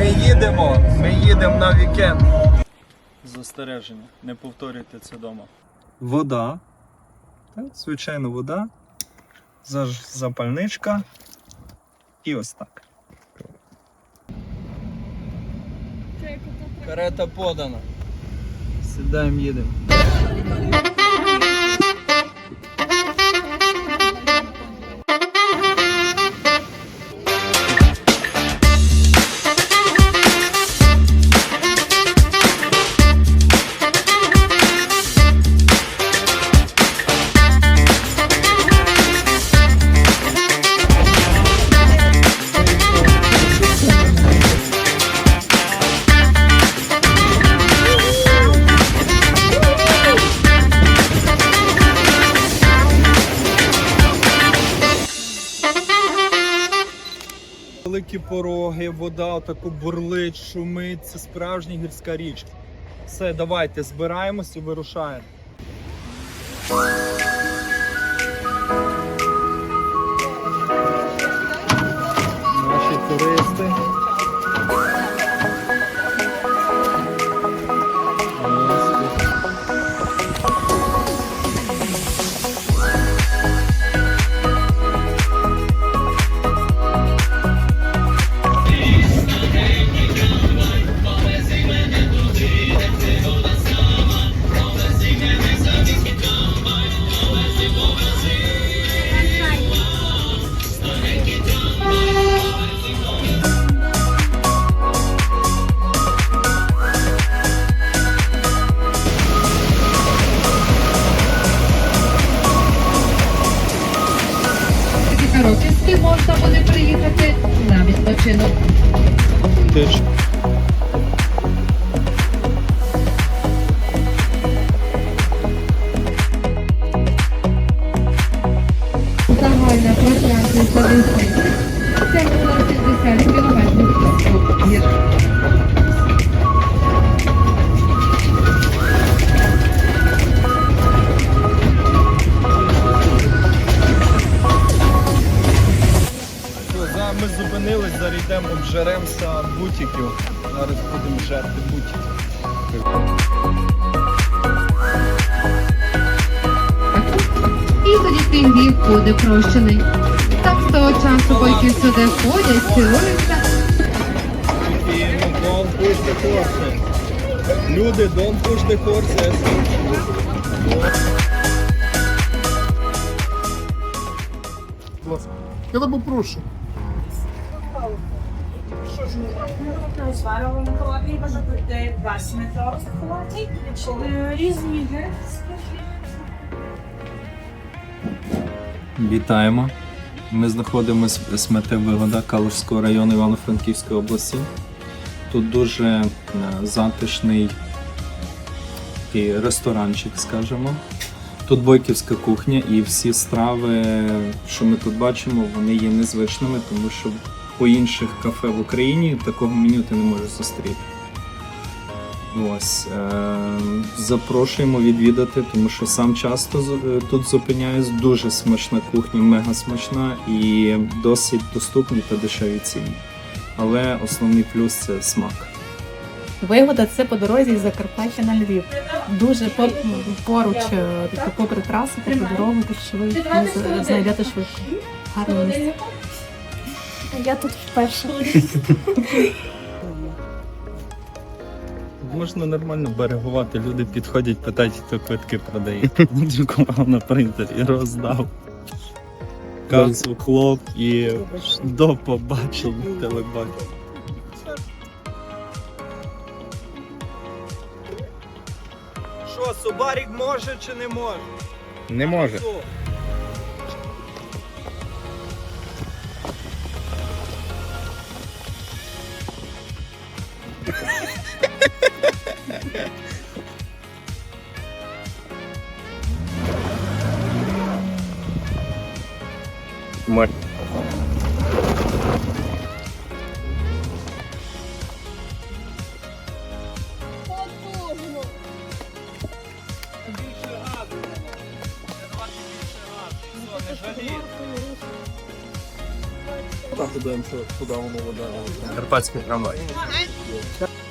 Ми їдемо, ми їдемо на вікенд. Застереження, не повторюйте це вдома. Вода. Так, звичайно, вода. Запальничка. І ось так. Карета подана. Сідаємо, їдемо. Великі пороги, вода отаку бурлить, шумить. Це справжня гірська річка. Все, давайте збираємось і вирушаємо. Можна буде приїхати на відпочинок. Теж. Загальна було 60 кілометрів зупинились, зараз йдемо обжеремося бутиків. Зараз будемо жерти бутики. І тоді твій гріх буде прощений. Так з того часу бойки сюди ходять, цілуються. І ну, push the horses. Люди, horses. Будь ласка. Я тебе прошу. Бажа буде 20 метрів заховати. Різні. Вітаємо. Ми знаходимося в СМТ Вигода Калужського району Івано-Франківської області. Тут дуже е, затишний такий ресторанчик, скажімо. Тут бойківська кухня, і всі страви, що ми тут бачимо, вони є незвичними, тому що по інших кафе в Україні такого меню ти не можеш зустріти. Ось е, запрошуємо відвідати, тому що сам часто е, тут зупиняюсь. Дуже смачна кухня, мега смачна і досить доступні та дешеві ціни. Але основний плюс це смак. Вигода це по дорозі з Закарпаття на Львів. Дуже по- поруч, е, попри трасу, попри дорогу, так що ви знайдете швидко. Гарне. Я тут вперше. Можна нормально берегувати. Люди підходять, питають, хто квитки продає. Друкував на принтері, роздав. Касу хлоп і до побачення телебачення. Що, Субарік може чи не може? Не може. Мать. Так, куди воно вода. Карпатський трамвай. А, а?